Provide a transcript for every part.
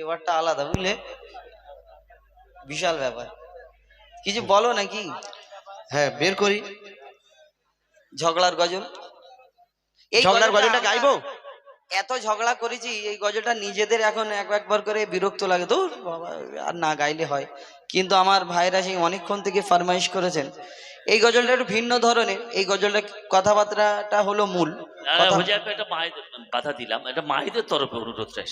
এবারটা আলাদা বুঝলে? বিশাল ব্যাপার। কিছু বলো নাকি? হ্যাঁ বের করি। ঝগড়ার গজল? এই ঝগড়ার গজলটা গাইবো? এত ঝগড়া করেছি এই গজলটা নিজেদের এখন এক একবার করে বিরক্ত লাগে। বাবা আর না গাইলে হয়। কিন্তু আমার ভাইরা সেই অনেকক্ষণ থেকে ফরমাইশ করেছেন। এই গজলটা একটু ভিন্ন ধরনের এই গজলটা কথাবার্তাটা হলো মূল। বাধা দিলাম এটা তরফে অনুরোধটা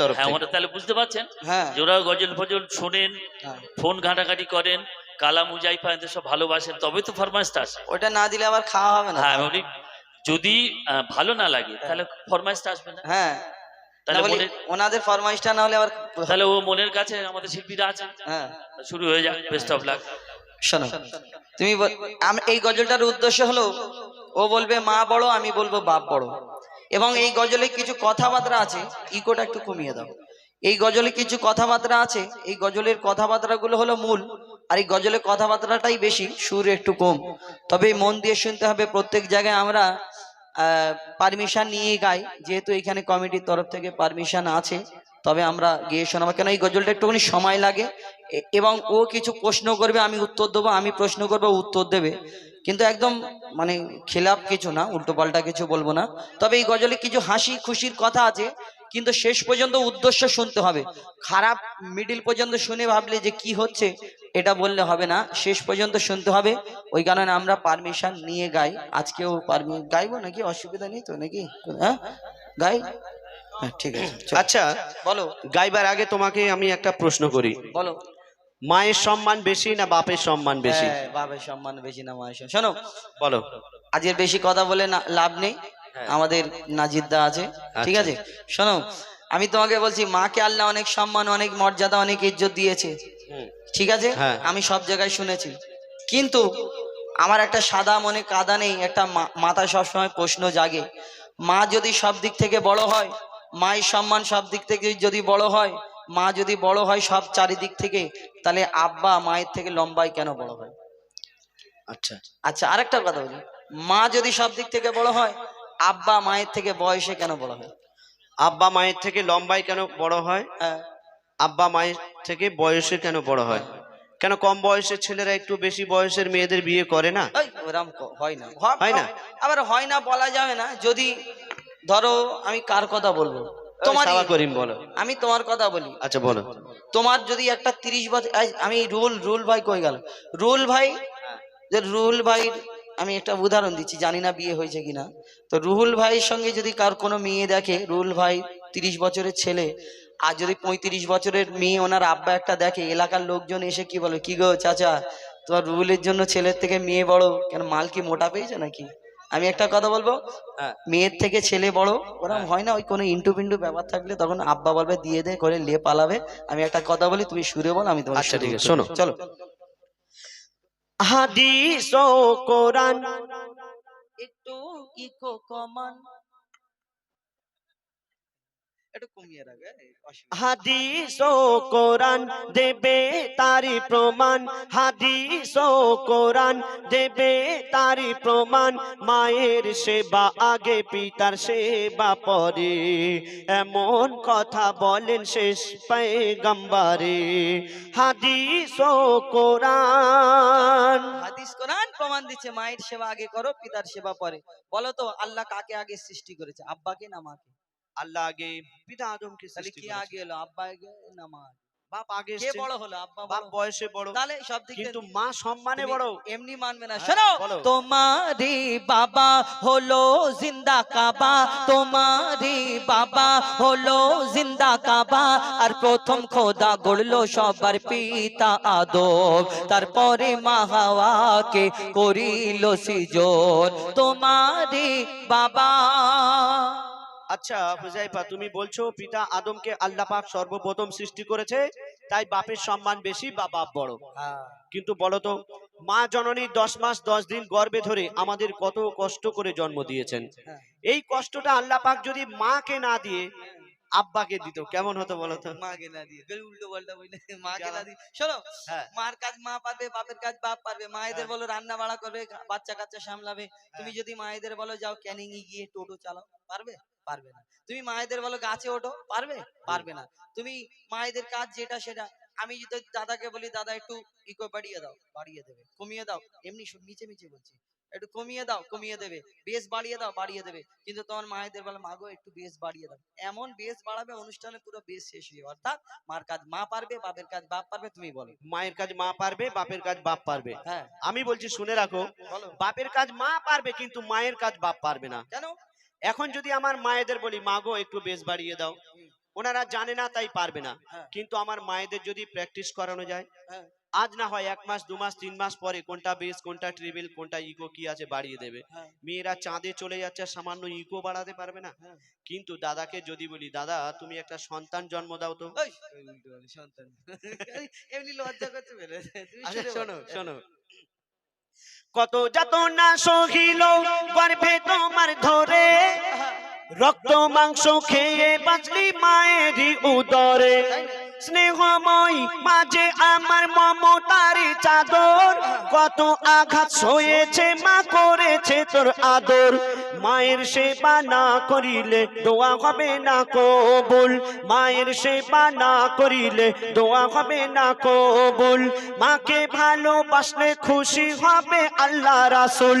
তরফ হ্যাঁ। তাহলে বুঝতে পারছেন? হ্যাঁ। গজল ফজল শোনেন হ্যাঁ। ফোন ঘাটাঘাটি করেন কালাম মুজাইফা এদের সব ভালোবাসেন তবে তো ফরমাইশটা আসে ওটা না দিলে আবার খাওয়া হবে না। হ্যাঁ উনি যদি ভালো না লাগে তাহলে ফরমাইশটা আসবে না। হ্যাঁ। তাহলে ওনাদের ফরমাইশটা না হলে আবার তাহলে ও মনের কাছে আমাদের শিল্পীরা আছে হ্যাঁ। শুরু হয়ে যাক বেস্ট অফ লাক শোনো, তুমি এই গজলটার উদ্দেশ্য হলো, ও বলবে, মা বড়, আমি বলব, বাপ বড়। এবং এই গজলে কিছু কথাবার্তা আছে ইকোটা একটু কমিয়ে দাও। এই গজলে কিছু কথাবার্তা আছে, এই গজলের কথাবার্তাগুলো হলো মূল, আর এই গজলের কথাবার্তাটাই বেশি, সুর একটু কম। তবে মন দিয়ে শুনতে হবে, প্রত্যেক জায়গায় আমরা পারমিশন নিয়ে গাই। যেহেতু এখানে কমিটির তরফ থেকে পারমিশন আছে, তবে আমরা গিয়ে শোনাবো। কেন, এই গজলটা একটুখানি সময় লাগে এবং ও কিছু প্রশ্ন করবে আমি উত্তর দেবো আমি প্রশ্ন করব উত্তর দেবে। কিন্তু একদম মানে খেলাপ কিছু না উল্টো পাল্টা কিছু বলব না। তবে এই গজলে কিছু হাসি খুশির কথা আছে কিন্তু শেষ পর্যন্ত উদ্দেশ্য শুনতে হবে। খারাপ মিডিল পর্যন্ত শুনে ভাবলে যে কি হচ্ছে এটা বললে হবে না। শেষ পর্যন্ত শুনতে হবে। ওই কারণে আমরা পারমিশন নিয়ে গাই। আজকেও পারমি গাইবো নাকি? অসুবিধা নেই তো নাকি? হ্যাঁ? গাই? হ্যাঁ ঠিক আছে। আচ্ছা বলো। গাইবার আগে তোমাকে আমি একটা প্রশ্ন করি। বলো। মায়ের সম্মান বেশি না বাপের সম্মান বেশি? হ্যাঁ, বাবার সম্মান বেশি না মায়ের সম্মান। শোনো বলো। আজকের বেশি কথা বলে না- লাভ নেই। আমাদের নাজিদ্দা আছে ঠিক আছে? শোনো আমি তোমাকে বলছি মাকে আল্লাহ অনেক সম্মান অনেক মর্যাদা অনেক ইজ্জত দিয়েছে। ঠিক আছে? হ্যাঁ। আমি সব জায়গায় শুনেছি। কিন্তু আমার একটা সাদা মনে কাদা নেই একটা মাথায় সবসময় প্রশ্ন জাগে। মা যদি সব দিক থেকে বড় হয় মায়ের সম্মান সব দিক থেকে যদি বড় হয় মা যদি বড় হয় সব চারিদিক থেকে তাহলে আব্বা মায়ের থেকে লম্বাই কেন বড় হয়? আচ্ছা। আচ্ছা আরেকটা কথা বলি। মা যদি সব দিক থেকে বড় হয় আব্বা মায়ের থেকে বয়সে কেন বড় হয়? আব্বা মায়ের থেকে লম্বাই কেন বড় হয়? হ্যাঁ। আব্বা মায়ের থেকে বয়সে কেন বড় হয়? কেন কম বয়সের ছেলেরা একটু বেশি বয়সের মেয়েদের বিয়ে করে না? ওরম হয় না। হয় না? আবার হয় না বলা যাবে না। যদি ধরো আমি কার কথা বলব? তোমার সাবা করিম বলো। আমি তোমার কথা বলি। আচ্ছা বলো। তোমার যদি একটা তিরিশ বছর আমি রুল রুল ভাই কই গেল? রুল ভাই যে রুল ভাই আমি একটা উদাহরণ দিচ্ছি জানি না বিয়ে হয়েছে কিনা। তো রুহুল ভাইয়ের সঙ্গে যদি কার কোনো মেয়ে দেখে রুহুল ভাই তিরিশ বছরের ছেলে আর যদি পঁয়ত্রিশ বছরের মেয়ে ওনার আব্বা একটা দেখে এলাকার লোকজন এসে কি বলে কি গো চাচা তোমার রুহুলের জন্য ছেলের থেকে মেয়ে বড় কেন মাল কি মোটা পেয়েছে নাকি? আমি একটা কথা বলব? হ্যাঁ। মেয়ের থেকে ছেলে বড় ওরকম হয়। না ওই কোনো ইন্টু পিন্টু ব্যাপার থাকলে তখন আব্বা বলবে দিয়ে দে করে লে পালাবে। আমি একটা কথা বলি তুমি সুরে বল আমি তোমার আচ্ছা, ঠিক আছে, শোনো। চলো। হাদিস ও কোরআন একটু ইকো কমান একটু কমিয়ে রাখবে অসুবিধা হাদিস ও কোরআন দেবে তারি প্রমাণ হাদিস ও কোরআন দেবে তারি প্রমাণ মায়ের সেবা আগে পিতার সেবা পরে। এমন কথা বলেন শেষ পেগম্বারে হাদিস ও কোরআন। হাদিস কোরআন প্রমাণ দিচ্ছে মায়ের সেবা আগে করো পিতার সেবা পরে। বলো তো আল্লাহ কাকে আগে সৃষ্টি করেছে আব্বাকে না মাকে? আল্লাহ আগে পিতা আদমকে তাহলে সৃষ্টি কি। আগে এলো আব্বা আগে না মা আগে? বাপ আগে কে এসছে, বড় হলো আব্বা বাপ বড়? বয়সে বড় তাহলে সব দিক কিন্তু মা সম্মানে তুমি বড় এমনি মানবে না শোনো বলো। তোমারি বাবা হলো জিন্দা কাবা তোমারি বাবা হলো জিন্দা কাবা আর প্রথম খোদা গড়লো সবার পিতা আদম তারপরে মা হাওয়াকে করিল সিজন তোমারি বাবা আচ্ছা হুজাইফা তুমি বলছো পিতা আদমকে আল্লাহ পাক সর্বপ্রথম সৃষ্টি করেছে তাই বাপের সম্মান বেশি বা বাপ বড়? কিন্তু বলো তো মা জননী দশ মাস দশ দিন গর্ভে ধরে আমাদের কত কষ্ট করে জন্ম দিয়েছেন। হ্যাঁ। এই কষ্টটা আল্লাহ পাক যদি মাকে না দিয়ে আব্বাকে দিত কেমন হতো বলো তো? মাকে না দিয়ে উল্টো পাল্টা বলে মাকে না দিয়ে। শোনো হ্যাঁ। মার কাজ মা পারবে বাপের কাজ বাপ পারবে। মায়েদের হ্যাঁ। বলো রান্না বাড়া করবে বাচ্চা কাচ্চা সামলাবে। তুমি যদি মায়েদের বলো যাও ক্যানিং গিয়ে টোটো চালাও পারবে? পারবে না। তুমি মায়েদের বলো গাছে ওঠো পারবে? পারবে না। তুমি মায়েদের কাজ যেটা সেটা। আমি যদি দাদাকে বলি দাদা একটু ইকো বাড়িয়ে দাও বাড়িয়ে দেবে। কমিয়ে দাও। এমনি সব নিচে নিচে বলছি। একটু কমিয়ে দাও কমিয়ে দেবে। বেশ বাড়িয়ে দাও বাড়িয়ে দেবে। কিন্তু তোমার মায়েদের বলে মাগো একটু বেশ বাড়িয়ে দাও। এমন বেশ বাড়াবে অনুষ্ঠানে পুরো বেশ শেষ হয়ে অর্থাৎ মার কাজ মা পারবে বাপের কাজ বাপ পারবে তুমি বলো। মায়ের কাজ মা পারবে বাপের কাজ বাপ পারবে। হ্যাঁ। আমি বলছি শুনে রাখো বলো। বাপের কাজ মা পারবে কিন্তু মায়ের কাজ বাপ পারবে না। কেন? এখন যদি আমার মায়েদের বলি মাগো একটু বেশ বাড়িয়ে দাও। ওনারা জানে না তাই পারবে না। হ্যাঁ। কিন্তু আমার মায়েদের যদি প্র্যাকটিস করানো যায় হ্যাঁ। আজ না হয় এক মাস দু মাস তিন মাস পরে কোনটা বেস কোনটা ট্রিবিল কোনটা ইকো কি আছে বাড়িয়ে দেবে। হ্যাঁ। মেয়েরা চাঁদে চলে যাচ্ছে সামান্য ইকো বাড়াতে পারবে না। কিন্তু দাদাকে যদি বলি দাদা তুমি একটা সন্তান জন্ম দাও তো। আচ্ছা শোনো শোনো। কত যত না সহিল, গর্ভে তোমার ধরে রক্ত, মাংস খেয়ে বাঁচলি মায়ের উদরে। স্নেহময় মাঝে আমার মমতার চাদর। কত আঘাত সয়েছে মা, করেছে তোর আদর। মায়ের সেবা না করিলে দোয়া হবে না কবুল। মায়ের সেবা না করিলে দোয়া হবে না কবুল। মাকে ভালোবাসলে খুশি হবে আল্লাহ রাসুল।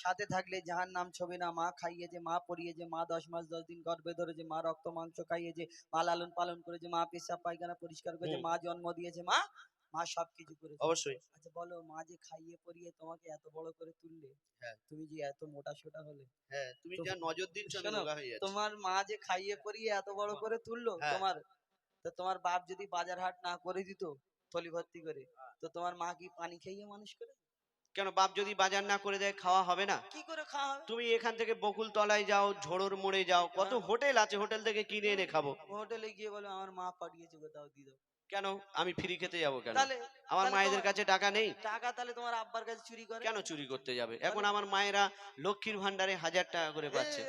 সাথে থাকলে জাহান নাম ছবি না মা খাইয়েছে মা পরিয়েছে মা দশ মাস দশ দিন গর্ভে ধরেছে মা রক্ত মাংস খাইয়েছে মা লালন পালন করেছে মা পেশাব পায়খানা পরিষ্কার হুম। মা জন্ম দিয়েছে মা মা সবকিছু করেছে অবশ্যই আচ্ছা বলো মা যে খাইয়ে পরিয়ে তোমাকে এত বড় করে তুললে হ্যাঁ। তুমি যে এত মোটা সোটা হলে হ্যাঁ তুমি যা নজর দিচ্ছ হয়ে যাচ্ছি। তোমার মা যে খাইয়ে পরিয়ে এত বড় করে তুললো হ্যাঁ। তোমার তো তোমার বাপ যদি বাজার হাট না করে দিত থলি ভর্তি করে তো তোমার মা কি পানি খাইয়ে মানুষ করে কেন বাপ যদি বাজার না করে দেয় খাওয়া হবে না? কি করে খাওয়া হবে? তুমি এখান থেকে বকুল তলায় যাও ঝোড়োর মোড়ে যাও কত হ্যাঁ। হোটেল আছে হোটেল থেকে কিনে এনে খাব। হোটেলে গিয়ে বলে আমার মা পাঠিয়েছে কোথাও দিয়ে দাও। কেন? আমি ফ্রি খেতে যাব কেন? আমার মায়েদের কাছে টাকা নেই। টাকা তাহলে তোমার আব্বার কাছে চুরি করে? কেন চুরি করতে যাবে? এখন আমার মায়েরা লক্ষ্মীর ভান্ডারে হাজার টাকা করে পাচ্ছে।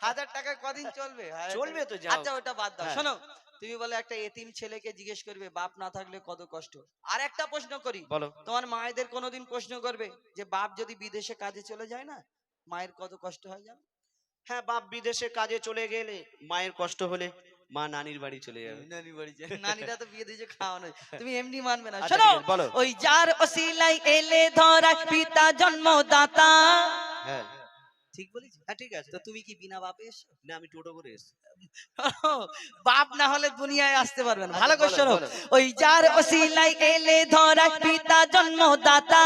হাজার টাকা কদিন চলবে? চলবে তো যাও। আচ্ছা ওটা বাদ দাও। হ্যাঁ। শোনো তুমি বলে একটা এতিম ছেলেকে জিজ্ঞেস করবে বাপ না থাকলে কত কষ্ট? আর একটা প্রশ্ন করি বলো। তোমার মায়েদের কোনোদিন প্রশ্ন করবে যে বাপ যদি বিদেশে কাজে চলে যায় না মায়ের কত কষ্ট হয় জানো? হ্যাঁ বাপ বিদেশে কাজে চলে গেলে মায়ের কষ্ট হলে মা নানির বাড়ি চলে যাবে। নানি বাড়ি যায় নানিরা তো বিয়ে দিয়েছে খাওয়ানো তুমি এমনি মানবে না। আচ্ছা, শোনো বলো। ওই যার অসিলাই এলে ধরা পিতা জন্মদাতা। হ্যাঁ। ঠিক বলেছি হ্যাঁ ঠিক আছে। তো তুমি কি বিনা বাপে এসো না আমি টোটো করে এসেছি। বাপ না হলে দুনিয়ায় আসতে পারবে না। আচ্ছা, ভালো বলো। ওই যার ওসিলাই এলে ধরা পিতা জন্মদাতা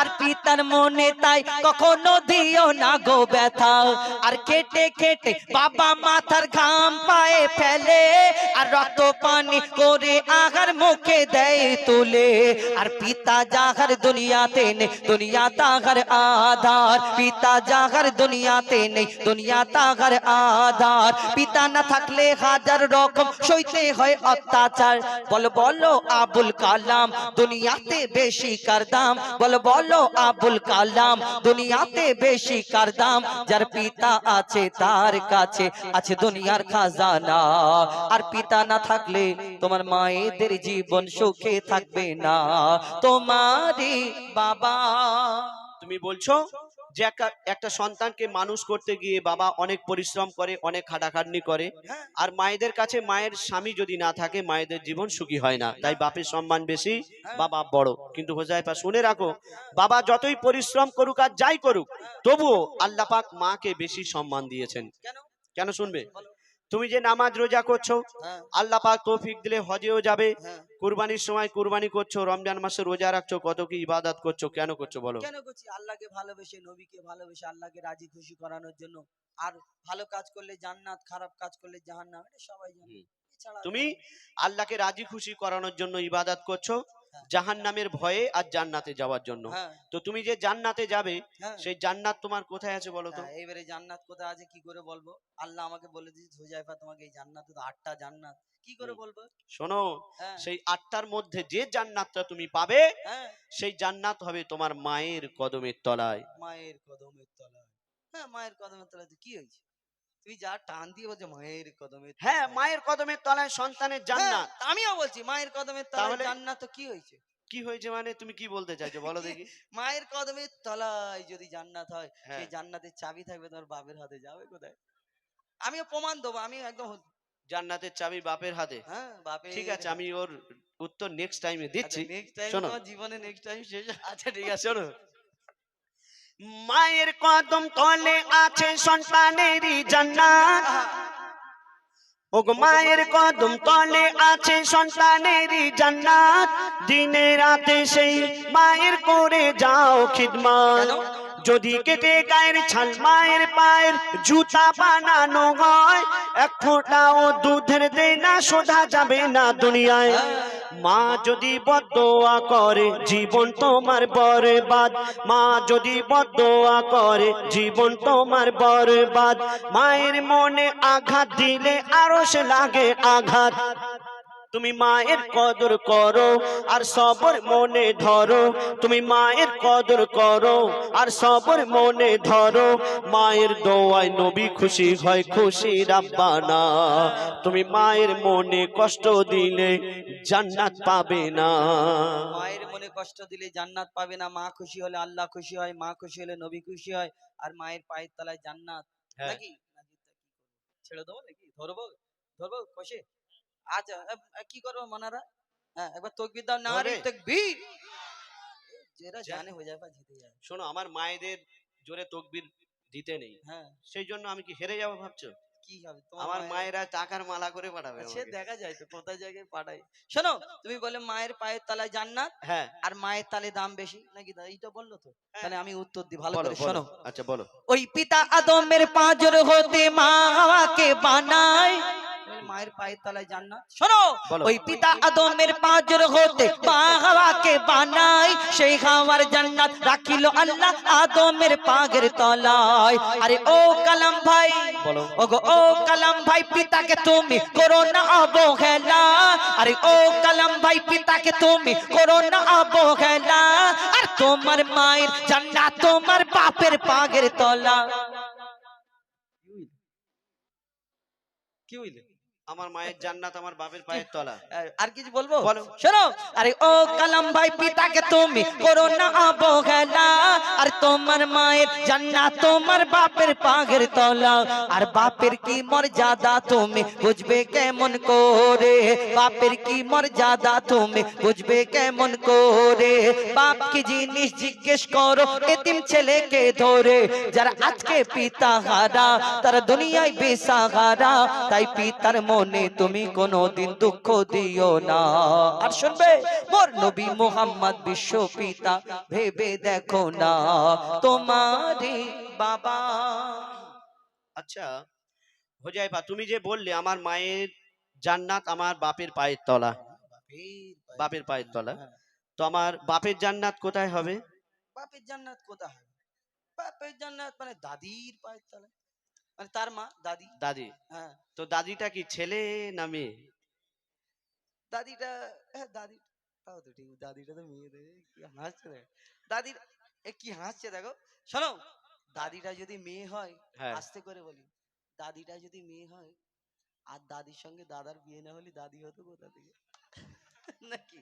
আর পিতার মনে তাই কখনো দিও না গো ব্যথা। আর কেটে কেটে বাবা মাথার ঘাম পায়ে ফেলে আর রক্ত পানি করে আহার মুখে দেয় তুলে। আর পিতা যাহার দুনিয়াতে নেই দুনিয়া তাহার আধার। পিতা যাহার দুনিয়াতে নেই। দুনিয়া তাহার আধার। পিতা না থাকলে হাজার রকম সইতে হয় অত্যাচার। বল, বলো, আবুল কালাম, দুনিয়াতে বেশি কার দাম? বল, বলো, আবুল কালাম, দুনিয়াতে বেশি কার দাম? যার পিতা আছে তার কাছে, আছে দুনিয়ার খাজানা। আর পিতা না থাকলে তোমার মায়েদের জীবন সুখে থাকবে না। তোমারই বাবা। তুমি বলছো যে একটা- একটা সন্তানকে মানুষ করতে গিয়ে বাবা অনেক পরিশ্রম করে অনেক খাটাখাটনি করে। আর মায়েদের কাছে মায়ের স্বামী যদি না থাকে মায়েদের জীবন সুখী হয় না তাই বাপের সম্মান বেশি বাবা বড় কিন্তু হোজাইফা শুনে রাখো বাবা যতই পরিশ্রম করুক আর যাই করুক তবুও আল্লাপাক মাকে বেশি সম্মান দিয়েছেন কেন শুনবে। তুমি যে নামাজ রোজা করছ হ্যাঁ। আল্লাহ পাক তৌফিক দিলে হজেও যাবে। হ্যাঁ। কুরবানির সময় কুরবানি করছ রমজান মাসে রোজা রাখছো কত কি ইবাদত করছ কেন করছ বলো? কেন করছি? আল্লাহকে ভালোবেসে নবীকে ভালোবেসে আল্লাহকে রাজি খুশি করানোর জন্য। আর ভালো কাজ করলে জান্নাত খারাপ কাজ করলে জাহান্নাম এটা সবাই জানে। তুমি আল্লাহকে রাজি খুশি করানোর জন্য ইবাদত করছ জাহান নামের ভয়ে আর জান্নাতে যাওয়ার জন্য। হ্যাঁ। তো তুমি যে জান্নাতে যাবে হ্যাঁ। সেই জান্নাত তোমার কোথায় আছে বলো তো? হ্যাঁ, এইবারে জান্নাত কোথায় আছে কি করে বলব? আল্লাহ আমাকে বলে দিয়েছে হুজাইফা তোমাকে এই জান্নাতে তো আটটা জান্নাত। কি করে। বলব? শোনো হ্যাঁ। সেই আটটার মধ্যে যে জান্নাতটা তুমি পাবে হ্যাঁ। সেই জান্নাত হবে তোমার মায়ের কদমের তলায়। মায়ের কদমের তলায়। হ্যাঁ মায়ের কদমের তলায় তো কি হয়েছে? তুই যা টান দিয়ে বলছো মায়ের কদমের হ্যাঁ মায়ের কদমের তলায় সন্তানের হ্যাঁ, জান্নাত। আমিও বলছি মায়ের কদমের তলায় জান্নাত তো কি হয়েছে? কি হয়েছে মানে তুমি কি বলতে চাইছো? বলো দেখি। মায়ের কদমের তলায় যদি জান্নাত হয় হ্যাঁ। সেই জান্নাতের চাবি থাকবে তোমার বাপের হাতে যাবে কোথায়? আমিও প্রমাণ দেবো আমি একদম জান্নাতের চাবি বাপের হাতে। হ্যাঁ বাপের ঠিক আছে আমি ওর উত্তর নেক্সট টাইমে দিচ্ছি। নেক্সট টাইম জীবনে নেক্সট টাইম শেষ আচ্ছা ঠিক আছে। শোনো মায়ের কদম তলে আছে সন্তানেরই জান্নাত। ওগো মায়ের কদম তলে আছে সন্তানেরই জান্নাত। দিনে রাতে সেই মায়ের করে যাও খিদমাত। কেন? যদি কেটে গায়ের ছাল মায়ের পায়ের জুতা বানানো হয়, এক ফোঁটাও দুধের দেয় না শোধা যাবে না দুনিয়ায়। মা যদি বদোয়া করে, জীবন তোমার বরবাদ। মা যদি বদোয়া করে, জীবন তোমার বরবাদ। মায়ের মনে আঘাত দিলে আরও লাগে আঘাত। তুমি মায়ের কদর করো আর সবর মনে ধরো। তুমি মায়ের কদর করো আর সবর মনে ধরো। মায়ের দোয়ায় নবী খুশি হয় খুশি রাব্বানা। তুমি মায়ের মনে কষ্ট দিলে জান্নাত পাবে না। মায়ের মনে কষ্ট দিলে জান্নাত পাবে না। মা খুশি হলে আল্লাহ খুশি হয় মা খুশি হলে নবী খুশি হয় আর মায়ের পায়ের তলায় জান্নাত। হ্যাঁ। নাকি? ছেড়ে দেবো নাকি? ধরবো? ধরবো? কষে? আচ্ছা কি করব মনারা? হ্যাঁ একবার তকবির দাও না রে ধরে? যেটা জানে হয়ে যাবে জিতে যায় শোনো আমার মায়েদের জোরে তকবির দিতে নেই। হ্যাঁ। সেই জন্য আমি কি হেরে যাব ভাবছ? কি হবে? আমার মায়েরা টাকার মালা করে পাঠাবে সে দেখা যায় তো কোথায় জায়গায় শোনো তুমি বলে মায়ের পায়ের তলায় জান্নাত হ্যাঁ। আর মায়ের তালে দাম বেশি নাকি দা- এইটা বলল তো। তাহলে আমি উত্তর দিই ভালো করে শোনো। আচ্ছা বলো। ওই পিতা আদমের পাঁজর হতে মা হাওয়াকে বানায়। মায়ের পায়ের তলায় জান্নাত। শোনো ওই পিতা আদমের পাঁজর হতে মা হাওয়াকে বানায় সেই হাওয়ার জান্নাত রাখিল আল্লাহ আদমের পাগের তলায়। আরে ও কালাম ভাই ওগো ও কালাম ভাই পিতাকে তুমি করো না অবহেলা। আরে ও কালাম ভাই পিতাকে তুমি করো না অবহেলা। আর তোমার মায়ের জান্নাত তোমার বাপের পাগের তলা। কি হইলে? আমার মায়ের জান্নাত আমার বাপের পায়ের তলা। আর কিছু বলব? বলো। শোনো আরে ও কালাম ভাই পিতাকে তুমি করো না অবহেলা। আর তোমার মায়ের জান্নাত তোমার বাপের পাগের তলা। আর বাপের কি মর্যাদা তুমি বুঝবে কেমন করে? বাপের কি মর্যাদা তুমি বুঝবে কেমন করে? বাপ কি জিনিস জিজ্ঞেস করো এতিম ছেলেকে ধরে। যারা আজকে পিতা হারা তারা দুনিয়ায় বেসাহারা। তাই পিতার মনে তুমি কোনোদিন দুঃখ দিও না। আর শুনবে মোর নবী মোহাম্মদ বিশ্ব পিতা ভেবে দেখো না তোমারে বাবা। আচ্ছা হোজাইফা তুমি যে বললে আমার মায়ের জান্নাত আমার বাপের পায়ের তলা। বাপের পায়ের তলা? তো আমার বাপের জান্নাত কোথায় হবে? বাপের জান্নাত কোথায় বাপের জান্নাত মানে দাদির পায়ের তলায়। মানে তার মা দাদি। দাদি। হ্যাঁ। তো দাদিটা কি ছেলে না মেয়ে? দাদিটা হ্যাঁ দাদি তাও তো ঠিক। দাদিটা তো মেয়ে রে কি হাসছে দেখ। দাদির এ কি হাসছে দেখো। শোনো দাদিটা যদি মেয়ে হয় হ্যাঁ। আস্তে করে বলি। দাদিটা যদি মেয়ে হয় আর দাদির সঙ্গে দাদার বিয়ে না হলে দাদি হতো কোথা থেকে? নাকি?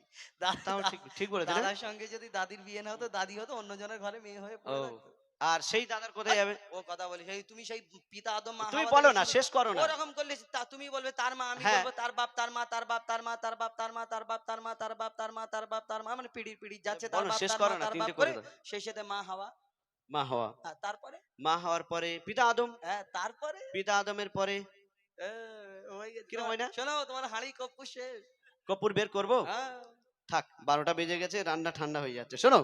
ঠিক ঠিক বলেছে দাদার সঙ্গে যদি দাদির বিয়ে না হতো দাদি হতো অন্যজনের ঘরে মেয়ে হয়ে পড়ে থাকতো। আর সেই দাদার কোথায় যাবে? ও কথা বলি সেই তুমি সেই পিতা আদম মা তুমি বলো না শেষ করো না। ওরকম করলে তুমি বলবে তার মা আমি হ্যাঁ। বলব তার বাপ তার মা তার বাপ তার মা তার বাপ তার মা তার বাপ তার মা তার বাপ তার মা তার বাপ তার মা মানে পিড়ি পিড়ি যাচ্ছে তার বাপ শেষ করো না তিনটে করে করে সেই সাথে মা হাওয়া। মা হওয়া। হ্যাঁ, তারপরে? মা হওয়ার পরে পিতা আদম। হ্যাঁ তারপরে? পিতা আদমের পরে? হয়ে। কিরম হয় না? শোনো তোমার হাঁড়ি কপ্পু শেষ। কপুর বের করব? হ্যাঁ। থাক বারোটা বেজে গেছে রান্না ঠান্ডা হয়ে যাচ্ছে। শোনো।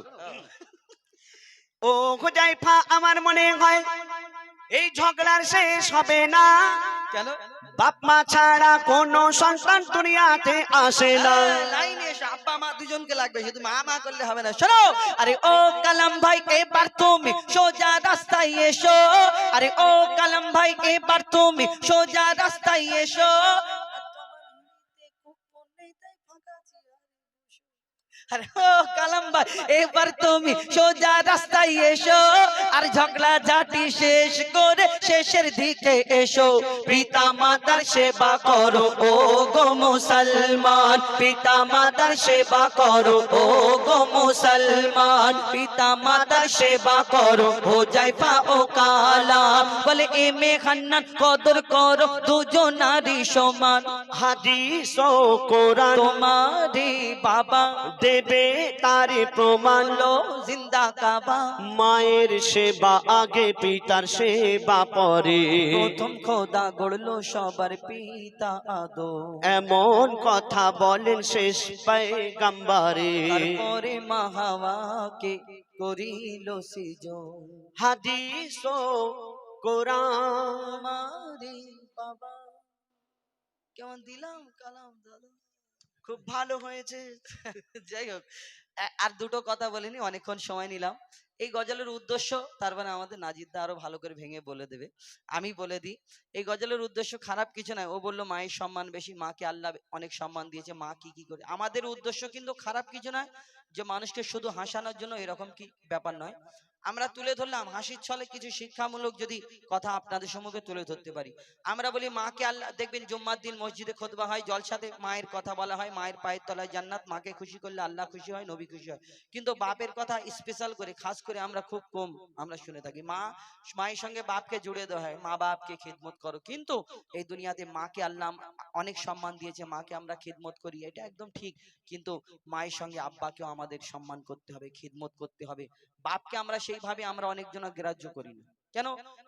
ও হোজাইফা আমার মনে হয় এই ঝগড়ার শেষ হবে না। বাপ মা ছাড়া কোনো সন্তান দুনিয়াতে আসে না। এসো আব্বা মা দুজনকে লাগবে শুধু মা মা করলে হবে না। শোনো আরে ও কালাম ভাই এবার তুমি সোজা রাস্তায় এসো। আরে ও কালাম ভাই এবার তুমি সোজা রাস্তায় এসো। আরে ও কালাম ভাই এবার তুমি সোজা রাস্তায় এসো। আর ঝগড়া ঝাঁটি শেষ করে শেষের দিকে এসো। পিতা মাতার সেবা করো, ও গো মুসলমান। পিতা মাতার সেবা করো, ও গো মুসলমান। পিতা মাতার সেবা করো, ও জাইফা ও কালাম। বলে, এ মে খান্নান কদর করো দুজন নারী সমান। হাদিস কোরআন তোমারি বাবা দেবে তারে প্রমাণ। লো, জিন্দা কাবা। মায়ের সেবা আগে পিতার সেবা পরে। প্রথম খোদা গড়লো সবার পিতা আদো এমন কথা বলেন শেষ পেগম্বরে তারপরে মাহাওয়াকে করিল সিজন। হাদিস ও কোরআন বাবা। কেমন দিলাম কালাম দাদা। খুব ভালো হয়েছে। যাই হোক আর দুটো কথা বলিনি অনেকক্ষণ সময় নিলাম। এই গজলের উদ্দেশ্য, তার মানে আমাদের নাজিদা আরও ভালো করে ভেঙে বলে দেবে। আমি বলে দিই, এই গজলের উদ্দেশ্য খারাপ কিছু নয়। ও বলল, মায়ের সম্মান বেশি, মাকে আল্লাহ অনেক সম্মান দিয়েছে, মা কি কি করে? আমাদের উদ্দেশ্য কিন্তু খারাপ কিছু নয় যে মানুষকে শুধু হাসানোর জন্য এরকম কি ব্যাপার নয়। আমরা তুলে ধরলাম, হাসির ছলে কিছু শিক্ষামূলক যদি কথা আপনাদের সম্মুখে তুলে ধরতে পারি। আমরা বলি, মাকে আল্লাহ, দেখবেন জুম্মার দিন মসজিদে খোদবা হয়, জলসাতে মায়ের কথা বলা হয়, মায়ের পায়ের তলায় জান্নাত, মাকে খুশি করলে আল্লাহ খুশি হয়, নবী খুশি হয়। কিন্তু বাপের কথা স্পেশাল করে, খাস করে আমরা খুব কম আমরা শুনে থাকি। মা, মায়ের সঙ্গে বাপকে জুড়ে দেওয়া হয়, মা বাপকে খিদমত করো। কিন্তু এই দুনিয়াতে মাকে আল্লাহ অনেক সম্মান দিয়েছে, মাকে আমরা খিদমত করি, এটা একদম ঠিক। কিন্তু মায়ের সঙ্গে আব্বাকেও আমাদের সম্মান করতে হবে, খিদমত করতে হবে। বাপকে আমরা সেইভাবে আমরা অনেকজন গ্রাহ্য করি না। কেন?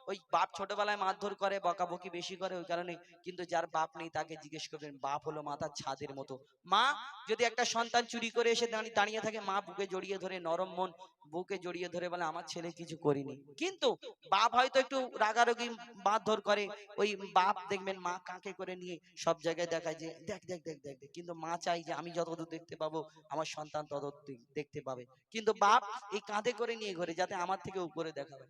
ওই বাপ ছোটবেলায় মারধর করে বকাবকি বেশি করে ওই কারণে কিন্তু যার বাপ নেই তাকে জিজ্ঞেস করবেন বাপ হলো মাথার ছাদের মতো। মা যদি একটা সন্তান চুরি করে এসে দাঁড়িয়ে থাকে মা বুকে জড়িয়ে ধরে নরম মন বুকে জড়িয়ে ধরে বলে আমার ছেলে কিছু করিনি। কিন্তু বাপ হয়তো একটু রাগারাগি মারধর করে ওই বাপ দেখবেন মা কাকে করে নিয়ে সব জায়গায় দেখায় যে দেখ দেখ দেখ দেখ। কিন্তু মা চাই যে আমি যতদূর দেখতে পাবো আমার সন্তান ততদূর দেখতে পাবে। কিন্তু বাপ এই কাঁধে করে নিয়ে ঘরে যাতে আমার থেকে উপরে দেখাবে।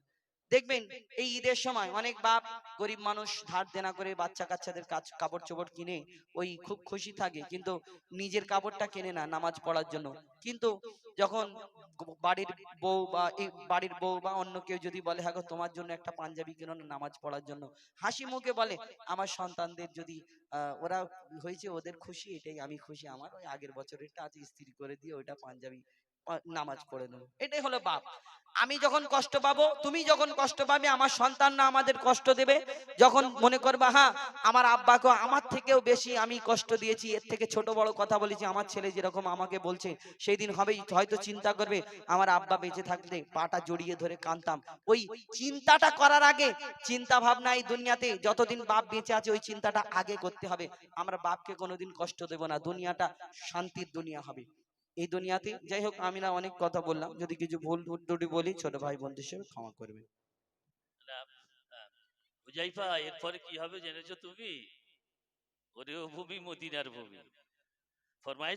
দেখবেন এই ঈদের সময় অনেক বাপ গরিব মানুষ ধার দেনা করে বাচ্চা কাচ্চাদের কাজ কাপড় চোপড় কিনে ওই খুব খুশি থাকে, কিন্তু নিজের কাপড়টা কেনে না নামাজ পড়ার জন্য। কিন্তু যখন বাড়ির বউ বা এই বাড়ির বউ বা অন্য কেউ যদি বলে হ্যাঁ তোমার জন্য একটা পাঞ্জাবি কেন না নামাজ পড়ার জন্য? হাসি মুখে বলে, আমার সন্তানদের যদি ওরা হয়েছে ওদের খুশি, এটাই আমি খুশি। আমার ওই আগের বছরেরটা আছে ইস্ত্রি করে দিয়ে ওইটা পাঞ্জাবি নামাজ পড়ে নেব। এটাই হলো বাপ। আমি যখন কষ্ট পাবো তুমি যখন কষ্ট পাবে আমার সন্তান না আমাদের কষ্ট দেবে। যখন মনে করবা হ্যাঁ আমার আব্বাকে আমার থেকেও বেশি আমি কষ্ট দিয়েছি এর থেকে ছোট বড় কথা বলেছি আমার ছেলে যেরকম আমাকে বলছে সেই দিন হবেই হয়তো চিন্তা করবে আমার আব্বা বেঁচে থাকলে পাটা জড়িয়ে ধরে কানতাম ওই চিন্তাটা করার আগে চিন্তা ভাবনা এই দুনিয়াতে যতদিন বাপ বেঁচে আছে ওই চিন্তাটা আগে করতে হবে। আমরা বাপকে কোনোদিন কষ্ট দেব না দুনিয়াটা শান্তির দুনিয়া হবে। এই দুনিয়াতে, যাই হোক, আমি না অনেক কথা বললাম। যদি কিছু ভুল ত্রুটি বলি, ছোট ভাই বন্ধু হিসেবে ক্ষমা করবে হুজাইফা এরপরে কি হবে জেনেছো তুমি? ওরে ভূমি, মদিনার ভূমি। ফরমাইশ